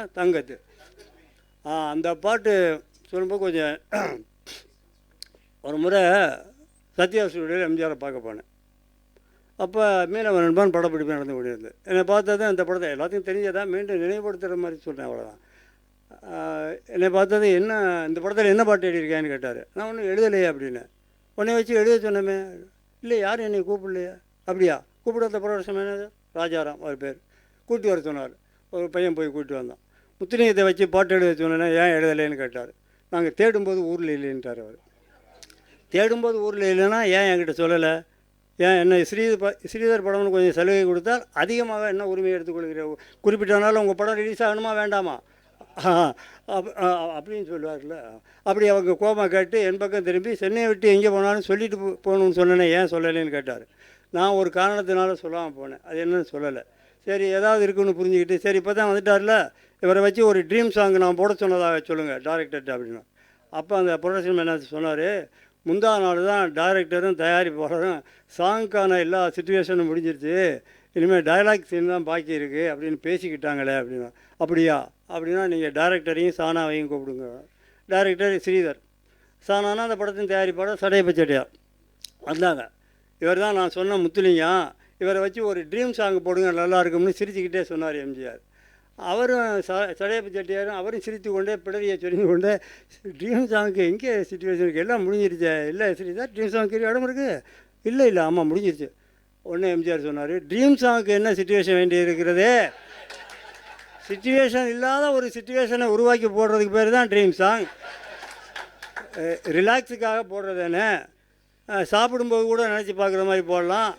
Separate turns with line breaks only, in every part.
அப்புறம் தங்கத்து. ஆ அந்த பாட்டு சொல்லும்போது கொஞ்சம் ஒரு முறை சத்யா ஸ்டுடியோவில் எம்ஜிஆரை பார்க்க போனேன். அப்போ மீனவன் நண்பன் படப்பிடிப்பு நடந்து கொண்டிருந்தது. என்னை பார்த்தது அந்த படத்தை எல்லாத்தையும் தெரிஞ்சதான் மீண்டும் நினைவுபடுத்துகிற மாதிரி சொல்கிறேன் அவ்வளோதான் என்னை பார்த்தது என்ன இந்த படத்தில் என்ன பாட்டு எழுதியிருக்கேன்னு கேட்டார். நான் ஒன்றும் எழுதலையே அப்படின்னு. உன்னை வச்சு எழுத சொன்னமே. இல்லை யாரும் என்னை கூப்பிடலையா. அப்படியா? கூப்பிடாத ப்ரொடக்ஷன் என்னது ராஜாராம் அவர் பேர். கூட்டி வர சொன்னார். ஒரு பையன் போய் கூட்டி வந்தான். முத்துலிங்கத்தை வச்சு பாட்டு எழுத சொன்னேன்னா ஏன் எழுதலைன்னு கேட்டார். நாங்கள் தேடும்போது ஊரில் இல்லைன்ட்டார் அவர். தேடும்போது ஊரில் இல்லைன்னா ஏன் என்கிட்ட சொல்லலை? ஏன் என்ன ஸ்ரீதர் ப ஸ்ரீதர் படம்னு கொஞ்சம் சலுகை கொடுத்தால் அதிகமாக என்ன உரிமை எடுத்துக்கொள்கிற குறிப்பிட்ட நாள் உங்கள் படம் ரிலீஸ் ஆகணுமா வேண்டாமா? அப்- அப்படின்னு சொல்லுவார்ல. அப்படி அவங்க கோமா கேட்டு என் பக்கம் திரும்பி சென்னையை விட்டு எங்கே போனாலும் சொல்லிட்டு போகணும்னு சொன்னேன்னே ஏன் சொல்லலைன்னு கேட்டார். நான் ஒரு காரணத்தினால சொல்லாமல் போனேன். அது என்னன்னு சொல்லலை. சரி ஏதாவது இருக்குன்னு புரிஞ்சுக்கிட்டு சரி இப்போ தான் வந்துட்டார்ல இவரை வச்சு ஒரு ட்ரீம் சாங் நான் போட சொன்னதாக சொல்லுங்கள் டேரக்டர்கிட்ட அப்படின்னா. அப்போ அந்த ப்ரொடக்ஷன் மேனேஜர் சொன்னார் முந்தா நாள் தான் டைரக்டரும் தயாரிப்பாளரும் சாங்க்கான எல்லா சுச்சுவேஷனும் முடிஞ்சிருச்சு இனிமேல் டைலாக் சீன் தான் பாக்கி இருக்குது அப்படின்னு பேசிக்கிட்டாங்களே அப்படின்னா. அப்படியா? அப்படின்னா நீங்கள் டைரக்டரையும் சானாவையும் கூப்பிடுங்க. டைரக்டர் ஸ்ரீதர். சானானா அந்த படத்தின் தயாரிப்பாளர் சடையப்பச்செட்டியார் வந்தாங்க. இவர் தான் நான் சொன்ன முத்துலிங்கம் இவரை வச்சு ஒரு ட்ரீம் சாங் போடுங்க நல்லா இருக்கும்னு சிரிச்சுக்கிட்டே சொன்னார் எம்ஜிஆர். அவரும் ச சடையப்ப செட்டியாரும் அவரும் சிரித்து கொண்டே பிடரியை சொல்லி கொண்டே ட்ரீம் சாங்க்கு எங்கே சுச்சுவேஷன் இருக்குது எல்லாம் முடிஞ்சிருச்சே. இல்லை சிரிச்சா ட்ரீம் சாங்க்கு இடம் இருக்குது இல்லை இல்லை ஆமாம் முடிஞ்சிருச்சு. ஒன்று எம்ஜிஆர் சொன்னார் ட்ரீம் சாங்க்கு என்ன சுச்சுவேஷன் வேண்டி இருக்கிறதே? சுச்சுவேஷன் இல்லாத ஒரு சுச்சுவேஷனை உருவாக்கி போடுறதுக்கு பேர் தான் ட்ரீம் சாங் ரிலாக்ஸுக்காக போடுறதானே சாப்பிடும்போது கூட நினச்சி பார்க்குற மாதிரி போடலாம்.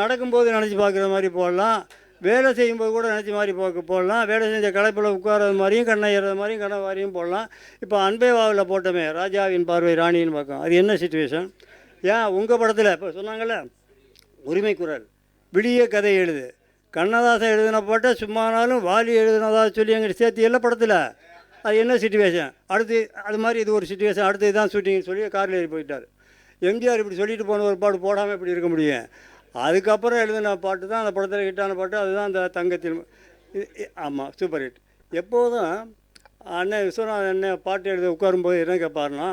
நடக்கும்போது நினச்சி பார்க்குற மாதிரி போடலாம். வேலை செய்யும்போது கூட நினச்சி மாதிரி போக்கு போடலாம். வேலை செஞ்ச களைப்பில் உட்கார்றது மாதிரியும் கண்ணை ஏறுற மாதிரியும் கண்ணை மாதிரியும் போடலாம். இப்போ அன்பே வாவில் போட்டோமே ராஜாவின் பார்வை ராணின்னு பார்க்கும் அது என்ன சுச்சுவேஷன் ஏன்? உங்கள் படத்தில் இப்போ சொன்னாங்கள்ல உரிமை குரல். விடிய கதை எழுது. கண்ணதாசன் எழுதின பாட்டை சும்மானாலும் வாலி எழுதினதா சொல்லி எங்கிட்ட சேர்த்து இல்லை படத்தில். அது என்ன சுச்சுவேஷன் அடுத்து அது மாதிரி இது ஒரு சுச்சுவேஷன் அடுத்து இதுதான் ஷூட்டிங்னு சொல்லி காரில் ஏறி போயிட்டார். எம்ஜிஆர் இப்படி சொல்லிட்டு போன ஒரு பாடு போடாமல் இப்படி இருக்க முடியும். அதுக்கப்புறம் எழுதின பாட்டு தான் அந்த படத்தில் ஹிட்டான பாட்டு அதுதான் அந்த தங்கத்தின் ஆமாம் சூப்பர் ஹிட் எப்போதும் அண்ணன் விஸ்வநாதன் அண்ணன் பாட்டு எழுத உட்காரும்போது என்ன கேட்பாருன்னா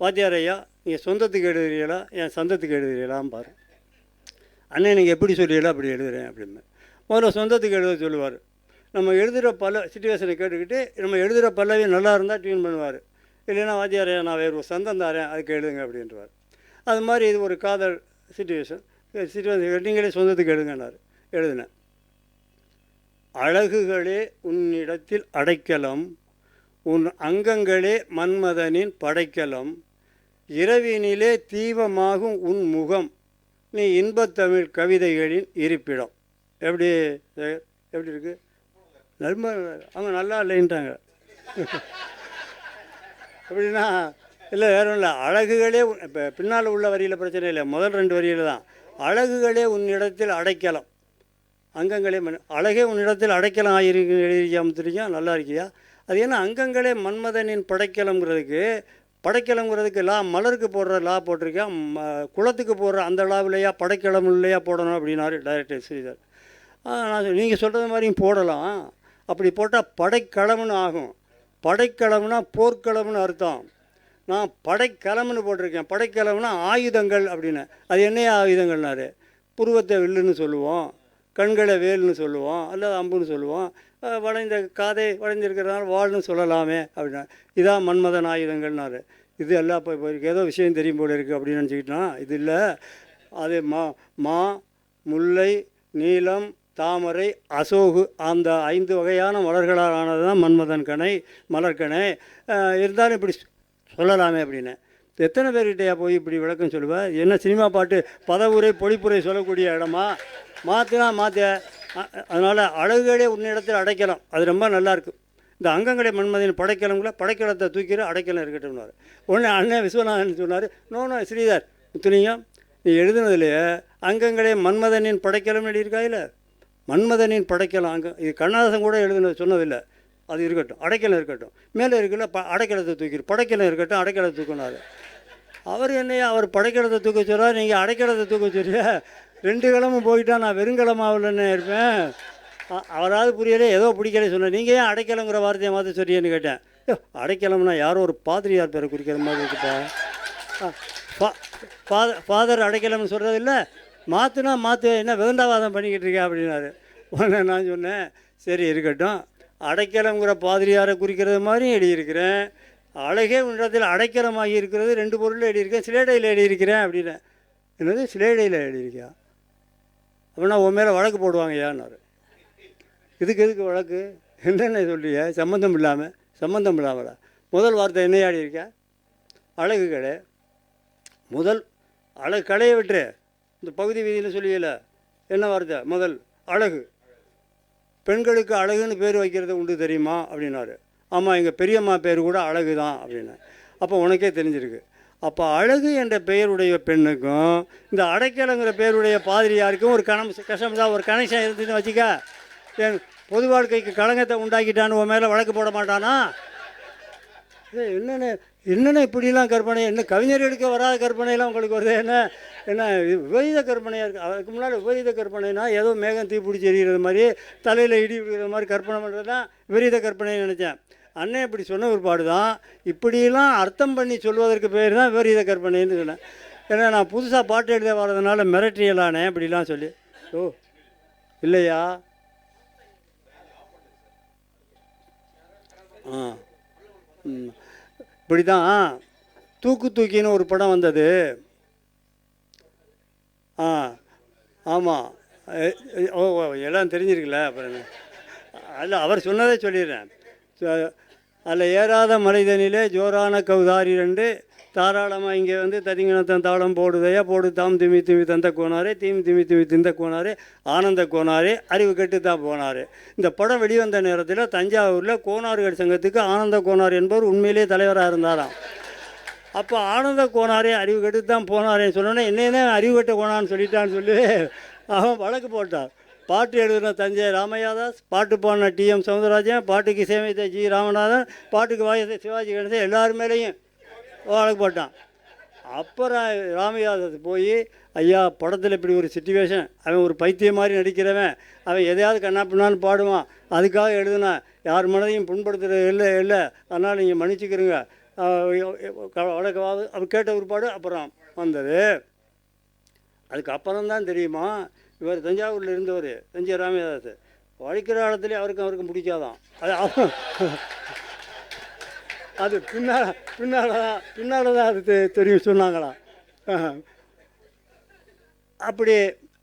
வாத்தியார் ஐயா நீங்கள் சொந்தத்துக்கு எழுதுறீங்களா என் சந்தத்துக்கு எழுதுறீங்களான்னு பாரு. அண்ணன் நீங்கள் எப்படி சொல்றீங்களோ அப்படி எழுதுறேன் அப்படின்னு. முதல்ல சொந்தத்துக்கு எழுத சொல்லுவார். நம்ம எழுதுகிற பல சுச்சுவேஷனை கேட்டுக்கிட்டு நம்ம எழுதுகிற பல்லவி நல்லா இருந்தால் டியூன் பண்ணுவார். இல்லைன்னா வாத்தியார் ஐயா, நான் வேறு ஒரு சந்தம் தாரேன் அதுக்கு எழுதுங்க அப்படின்றவார். அது மாதிரி இது ஒரு காதல் சுச்சுவேஷன் சுச்சுவேஷன் நீங்களே சொந்தத்துக்கு எழுதுங்கனார் எழுதினேன் அழகுகளே உன்னிடத்தில் அடைக்கலம் உன் அங்கங்களே மன்மதனின் படைக்கலம் இரவினிலே தீபமாகும் உன் முகம் நீ இன்பத்தமிழ் கவிதைகளின் இருப்பிடம். எப்படி எப்படி இருக்கு? நம்ப அவங்க நல்லா இல்லைன்ட்டாங்க. எப்படின்னா இல்லை வேற ஒன்றும் இல்லை. அழகுகளே இப்போ பின்னால் உள்ள வரியில் பிரச்சனை இல்லை. முதல் ரெண்டு வரியில் தான். அழகுகளே உன்னிடத்தில் அடைக்கலம். அங்கங்களே மன் அழகே உன்னிடத்தில் அடைக்கலம் ஆயிருக்கு எழுதியாமல் முத்திரிக்கா? நல்லா இருக்கியா? அது ஏன்னா அங்கங்களே மன்மதனின் படைக்கலங்கிறதுக்கு படைக்கலங்கிறதுக்கு லா மலருக்கு போடுற லா போட்டிருக்கேன் ம குளத்துக்கு போடுற அந்த லாவிலையா படைக்கலம் இல்லையா போடணும் அப்படின்னாரு டைரக்டர் ஸ்ரீதர். ஆ, நான் நீங்கள் சொல்கிறது மாதிரியும் போடலாம். அப்படி போட்டால் படைக்கலம்னு ஆகும். படைக்கலம்னா போர்க்களம்னு அர்த்தம். நான் படைக்கலம்னு போட்டிருக்கேன். படைக்கலம்னா ஆயுதங்கள் அப்படின்னு. அது என்னைய ஆயுதங்கள்னாரு? புருவத்தை வில்லுன்னு சொல்லுவோம். கண்களை வேல்னு சொல்லுவோம். அல்லது அம்புன்னு சொல்லுவோம். வளைந்த காதை வளைஞ்சிருக்கிறதுனால வாள்னு சொல்லலாமே அப்படின்னா இதான் மன்மதன் ஆயுதங்கள்னாரு. இது எல்லாம் இப்போ இப்போ ஏதோ விஷயம் தெரியும் போல இருக்குது அப்படின்னு நினச்சிக்கிட்டா இது இல்லை. அது மா மா முல்லை நீலம் தாமரை அசோகு அந்த ஐந்து வகையான மலர்களால் ஆனது தான் மன்மதன் கணை மலர்கணை இருந்தாலும் இப்படி சொல்லலாமே அப்படின்னு. எத்தனை பேர்கிட்டயா போய் இப்படி விளக்கம் சொல்லுவேன் என்ன சினிமா பாட்டு பதவுரை பொழிப்புரை சொல்லக்கூடிய இடமா? மாற்றினா மாற்ற அதனால் அழகுகளே உன்னிடத்தில் அடைக்கலாம். அது ரொம்ப நல்லாயிருக்கு இந்த அங்கங்களை மன்மதியின் படைக்கலங்கள படைக்கலத்தை தூக்கிற அடைக்கலம் இருக்கட்டும்னாரு உடனே அண்ணன் விஸ்வநாதன் சொன்னார் நோனோ ஸ்ரீதர் முத்துலிங்கம் நீ எழுதுனதுலையே அங்கங்களே மன்மதனின் படைக்கலம் எழுதியிருக்காயில்ல மன்மதனின் படைக்கலம் அங்க இது கண்ணதாசன் கூட எழுதுனது சொன்னதில்லை. அது இருக்கட்டும். அடைக்கலம் இருக்கட்டும். மேலே இருக்கல ப அடைக்கலத்தை தூக்கிடு படைக்கலம் இருக்கட்டும் அடைக்கலத்தை தூக்கினார். அவர் என்னையா அவர் படைக்கலத்தை தூக்க சொல்கிறார் நீங்கள் அடைக்கலத்தை தூக்க சொல்லியா ரெண்டு கிழமும் போயிட்டா நான் வெறுங்கிழமாவில்னே இருப்பேன். அ- அவராவது புரியல ஏதோ பிடிக்கல சொன்னேன் நீங்கள் ஏன் அடைக்கலங்கிற வார்த்தையை மாற்ற சொல்லியன்னு கேட்டேன். "ஐயோ, அடைக்கலம்னா யாரோ ஒரு பாதிரியார் பேரை குறிக்கிற மாதிரி இருக்குப்பா. ஃபாதர் ஃபாதர் அடைக்கலம்னு சொல்கிறது இல்லை. மாற்றுனா மாற்று என்ன விருந்தாவாதம் பண்ணிக்கிட்டு இருக்கேன் அப்படின்னாரு. உடனே நான் சொன்னேன் சரி இருக்கட்டும். அடைக்கலங்கிற பாதிரியாரை குறிக்கிறது மாதிரியும் எழுதியிருக்கிறேன். அழகே உன்னிடத்தில் அடைக்கலமாகி இருக்கிறது ரெண்டு பொருள் எழுதியிருக்கேன் சிலேடையில் எழுதியிருக்கிறேன் அப்படின்னு. என்னது? சிலேடையில் எழுதியிருக்கியா? அப்படின்னா உன் மேலே வழக்கு போடுவாங்க இதுக்கு எதுக்கு வழக்கு? என்னென்ன சொல்லிய சம்மந்தம் இல்லாமல் சம்மந்தம் இல்லாமலா முதல் வார்த்தை என்ன ஆடி இருக்க அழகு கடை. முதல் அழகு கடையை விட்டுரு. இந்த பகுதி வீதியில் சொல்லியல. என்ன வார்த்தை? முதல் அழகு. பெண்களுக்கு அழகுன்னு பேர் வைக்கிறது உண்டு தெரியுமா? அப்படின்னாரு. ஆமாம் எங்கள் பெரியம்மா பேர் கூட அழகு தான் அப்படின்னு. அப்போ உனக்கே தெரிஞ்சிருக்கு. அப்போ அழகு என்ற பெயருடைய பெண்ணுக்கும் இந்த அடைக்கலங்கிற பெயருடைய பாதிரியாருக்கும் ஒரு கணம் கஷ்டம் தான் ஒரு கனெக்ஷன் இருந்துன்னு வச்சுக்க. என் பொது வாழ்க்கைக்கு களங்கத்தை உண்டாக்கிட்டான்னு உன் மேலே வழக்கு போட மாட்டானா? ஏய், என்னென்ன இப்படிலாம் கற்பனை? என்ன கவிஞர்களுக்கு வராத கற்பனையெல்லாம் உங்களுக்கு வருது? என்ன என்ன விபரீத கற்பனையாக இருக்குது அதுக்கு முன்னால் விபரீத கற்பனைனா ஏதோ மேகம் தீப்பிடிச்சி எறிகிறது மாதிரி தலையில் இடி விடுகிற மாதிரி கற்பனை பண்ணுறது தான் விபரீத கற்பனைன்னு நினச்சேன். அண்ணன் இப்படி சொன்ன ஒருபாடு தான். இப்படியெல்லாம் அர்த்தம் பண்ணி சொல்வதற்கு பேர் தான் விபரீத கற்பனைன்னு சொன்னேன். ஏன்னா நான் புதுசாக பாட்டு எழுத வர்றதுனால மிரட்டியலானே இப்படிலாம் சொல்லி. ஓ இல்லையா? ஆ. ம். இப்படி தான் தூக்கு தூக்கின்னு ஒரு படம் வந்தது. ஆ ஆமாம் ஓ ஓ, எல்லாம் தெரிஞ்சிருக்குல்ல அப்புறம் அல்ல அவர் சொன்னதே சொல்லிடுறேன். அதில் ஏறாத மலைதனிலே ஜோரான கவுதாரி ரெண்டு தாராளமாக இங்கே வந்து ததிங்கினத்தன் தாளம் போடுதையா போடு தாம் திமி திமி தந்த கோனாரே தீம் திமி திமி திந்த கோனாரே ஆனந்த கோனாரே அறிவு கெட்டு தான் போனார். இந்த படம் வெளிவந்த நேரத்தில் தஞ்சாவூரில் கோனார்கள் சங்கத்துக்கு ஆனந்த கோனார் என்பவர் உண்மையிலேயே தலைவராக இருந்தாராம். அப்போ ஆனந்த கோனாரே அறிவு கெட்டு தான் போனாரேன்னு சொன்னோன்னே என்னென்ன அறிவு கெட்ட கோனான்னு சொல்லிட்டான்னு சொல்லி அவன் வழக்கு போட்டான். பாட்டு எழுதின தஞ்சை ராமையாதாஸ் பாட்டு பாடின டிஎம் சவுந்தரராஜன் பாட்டுக்கு இசையமைத்த ஜி ராமநாதன் பாட்டுக்கு வாயத்தை சிவாஜி கணேசன் எல்லார் மேலேயும் வழக்கு போட்டான். அப்புறம் ராமயாதாஸ் போய் ஐயா படத்தில் இப்படி ஒரு சுச்சுவேஷன் அவன் ஒரு பைத்தியம் மாதிரி நடிக்கிறவன் அவன் எதையாவது கண்ணா பின்னான்னு பாடுவான். அதுக்காக எழுதுனேன் யார் மனதையும் புண்படுத்துறது இல்லை இல்லை. அதனால் நீங்கள் மன்னிச்சுக்கிறீங்க. வழக்கவாது அவர் கேட்ட ஒருபாடு அப்புறம் வந்தது. அதுக்கப்புறம் தான் தெரியுமா இவர் தஞ்சாவூரில் இருந்தவர் தஞ்சை ராமதாஸ் உழைக்கிற காலத்துலேயே அவருக்கும் அவருக்கும் பிடிக்காதான். அது அது பின்னால் பின்னால் தான் பின்னால் தான் அது தெ- தெரியும் சொன்னாங்களாம் அப்படி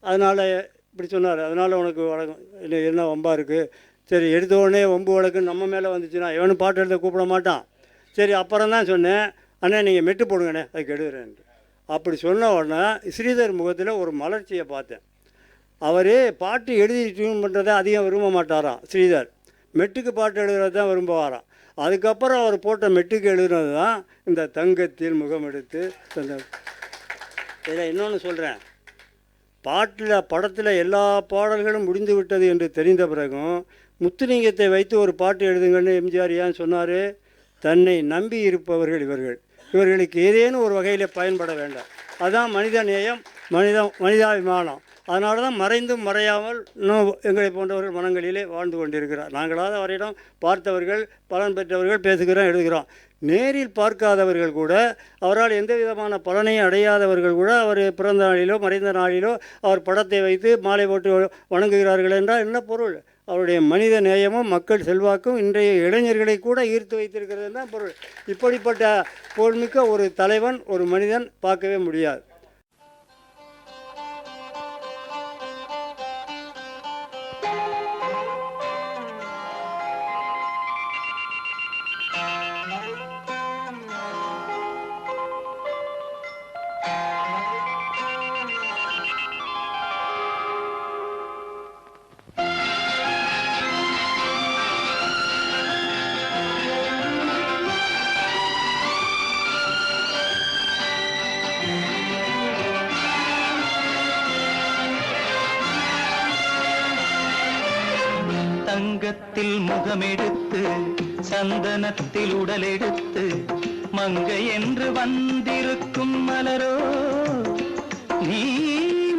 அதனால் இப்படி சொன்னார். அதனால் உனக்கு வழக்கம் இல்லை என்ன வம்பாக இருக்குது சரி எடுத்த உடனே வம்பு வழக்கு நம்ம மேலே வந்துச்சுன்னா எவனும் பாட்டு எழுத கூப்பிட மாட்டான். சரி அப்புறம் தான் சொன்னேன். அண்ணே நீங்கள் மெட்டு போடுங்கண்ணே அதுக்கு எடுக்கிறேன் அப்படி சொன்ன உடனே ஸ்ரீதர் முகத்தில் ஒரு மலர்ச்சியை பார்த்தேன். அவர் பாட்டு எழுதி டியூன் பண்ணுறதை அதிகம் விரும்ப மாட்டாராம் ஸ்ரீதர். மெட்டுக்கு பாட்டு எழுதுறது தான் விரும்புவாராம். அதுக்கப்புறம் அவர் போட்ட மெட்டுக்கு எழுதுனது தான் இந்த தங்கத்தில் முகம் எடுத்து தந்த இதில் இன்னொன்று சொல்கிறேன் பாட்டில் படத்தில் எல்லா பாடல்களும் முடிந்து விட்டது என்று தெரிந்த பிறகும் முத்துலிங்கத்தை வைத்து ஒரு பாட்டு எழுதுங்கன்னு எம்ஜிஆர் ஏன் சொன்னார்? தன்னை நம்பி இருப்பவர்கள் இவர்கள். இவர்களுக்கு ஏதேனும் ஒரு வகையில் பயன்பட வேண்டாம். அதுதான் மனித நேயம் மனித மனிதாபிமானம். அதனால தான் மறைந்தும் மறையாமல் இன்னும் எங்களை போன்றவர்கள் மனங்களிலே வாழ்ந்து கொண்டிருக்கிறார். நாங்களாவது அவரிடம் பார்த்தவர்கள் பலன் பெற்றவர்கள் பேசுகிறோம் எழுதுகிறோம். நேரில் பார்க்காதவர்கள் கூட அவரால் எந்த விதமான பலனையும் அடையாதவர்கள் கூட அவர் பிறந்த நாளிலோ மறைந்த நாளிலோ அவர் படத்தை வைத்து மாலை போட்டு வணங்குகிறார்கள் என்றால் என்ன பொருள்? அவருடைய மனித நேயமும் மக்கள் செல்வாக்கும் இன்றைய இளைஞர்களை கூட ஈர்த்து வைத்திருக்கிறது தான் பொருள். இப்படிப்பட்ட புகழ்மிக்க ஒரு தலைவன் ஒரு மனிதன் பார்க்கவே முடியாது.
தங்கத்தில் முகமெடுத்து சந்தனத்தில் உடலெடுத்து மங்கை என்று வந்திருக்கும் மலரோ நீ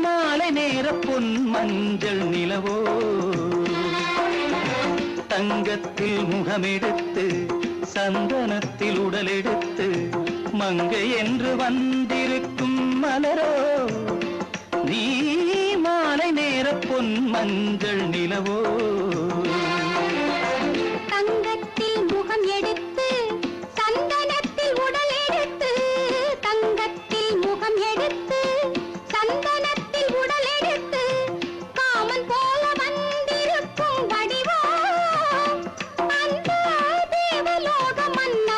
மாலை நேர பொன் மஞ்சள் நிலவோ. தங்கத்தில் முகமெடுத்து சந்தனத்தில் உடலெடுத்து மங்கை என்று வந்திருக்கும் மலரோ நீ மாலை நேர பொன் மஞ்சள் நிலவோ.
భోగమన్న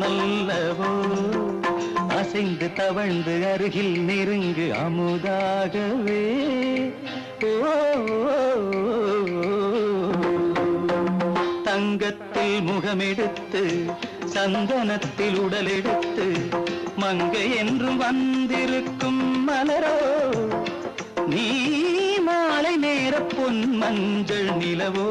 நான்
அசைந்து தவழ்ந்து அருகில் நெருங்கு அமுதாகவே. தங்கத்தில் முகமெடுத்து சந்தனத்தில் உடலெடுத்து மங்கை என்றும் வந்திருக்கும் மலரோ. நீ மாலை நேர பொன் மஞ்சள் நிலவோ.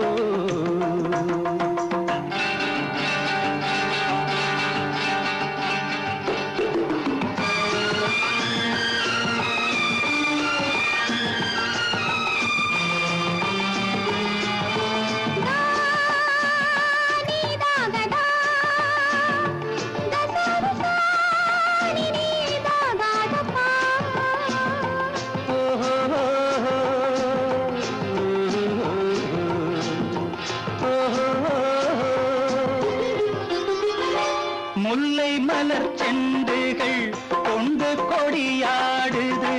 மலர் செண்டுகள் கொண்டு கொடியாடுது.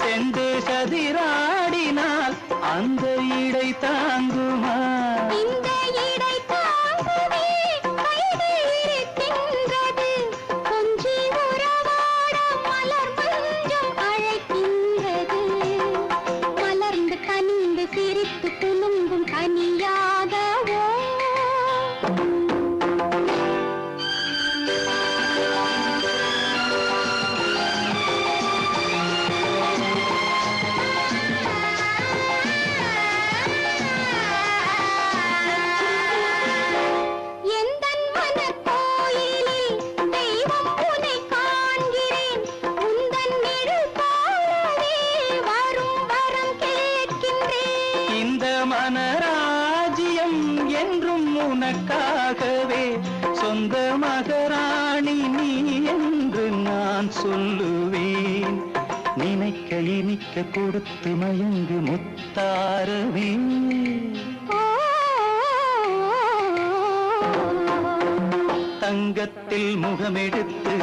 செண்டு சதிராடினால் அந்த இடை தாங்குமா?
இந்த
உனக்காகவே சொந்த மகராணி நீ என்று நான் சொல்லுவேன். நினைக்க இனிக்க கொடுத்து மயங்கு முத்தாரவே. தங்கத்தில் முகமெடுத்து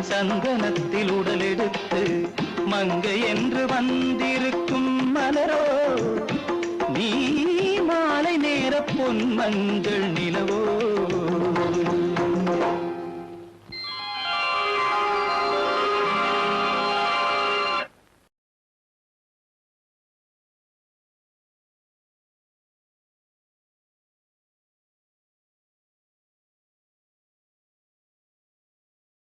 சந்தனத்தில் உடலெடுத்து மங்கை என்று வந்திருக்கும் மலரோ நீ பொன் மஞ்சள் நிலவோ?